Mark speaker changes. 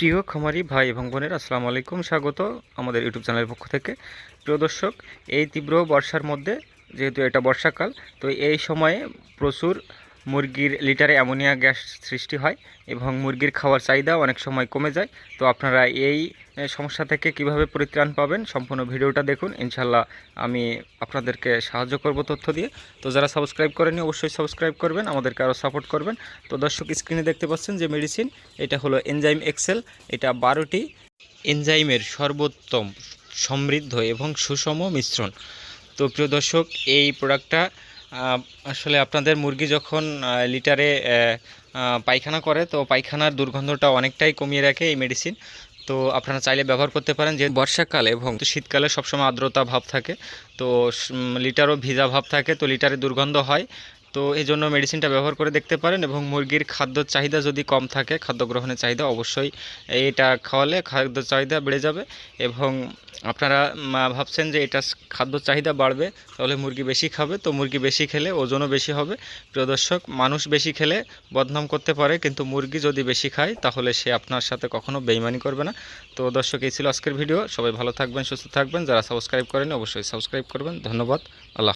Speaker 1: প্রিয় খামারি ভাই এবং বোনের, আসসালামু আলাইকুম, স্বাগত আমাদের ইউটিউব চ্যানেলের পক্ষ থেকে। প্রিয় দর্শক, এই তীব্র বর্ষার মধ্যে, যেহেতু এটা বর্ষাকাল, তো এই সময়ে প্রচুর মুরগির লিটারে অ্যামোনিয়া গ্যাস সৃষ্টি হয় এবং মুরগির খাওয়ার চাহিদা অনেক সময় কমে যায়। তো আপনারা এই সমস্যা থেকে কীভাবে পরিত্রাণ পাবেন সম্পূর্ণ ভিডিওটা দেখুন। ইনশাল্লাহ আমি আপনাদেরকে সাহায্য করব তথ্য দিয়ে। তো যারা সাবস্ক্রাইব করেনি অবশ্যই সাবস্ক্রাইব করবেন, আমাদেরকে আরও সাপোর্ট করবেন। তো দর্শক স্ক্রিনে দেখতে পাচ্ছেন যে মেডিসিন, এটা হলো এনজাইম এক্সেল, এটা বারোটি এনজাইমের সর্বোত্তম সমৃদ্ধ এবং সুষম মিশ্রণ। তো প্রিয় দর্শক, এই প্রোডাক্টটা আসলে আপনাদের মুরগি যখন লিটারে পায়খানা করে, তো পায়খানার দুর্গন্ধটা অনেকটাই কমিয়ে রাখে এই মেডিসিন। তো আপনারা চাইলে ব্যবহার করতে পারেন যে বর্ষাকালে এবং শীতকালে সবসময় আর্দ্রতা ভাব থাকে, তো লিটারও ভিজা ভাব থাকে, তো লিটারে দুর্গন্ধ হয়। তো এই জন্য মেডিসিনটা ব্যবহার করে দেখতে পারেন এবং মুরগির খাদ্য চাহিদা যদি কম থাকে, খাদ্য গ্রহণের চাহিদা অবশ্যই এটা খাওয়ালে খাদ্য চাহিদা বেড়ে যাবে এবং আপনারা ভাবছেন যে এটা খাদ্য চাহিদা বাড়বে, তাহলে মুরগি বেশি খাবে। তো মুরগি বেশি খেলে ওজনও বেশি হবে। প্রিয় দর্শক, মানুষ বেশি খেলে বদনাম করতে পারে, কিন্তু মুরগি যদি বেশি খায়, তাহলে সে আপনার সাথে কখনো বেইমানি করবে না। তো দর্শক, এই ছিল আজকের ভিডিও। সবাই ভালো থাকবেন, সুস্থ থাকবেন। যারা সাবস্ক্রাইব করেন অবশ্যই সাবস্ক্রাইব করবেন। ধন্যবাদ। আল্লাহ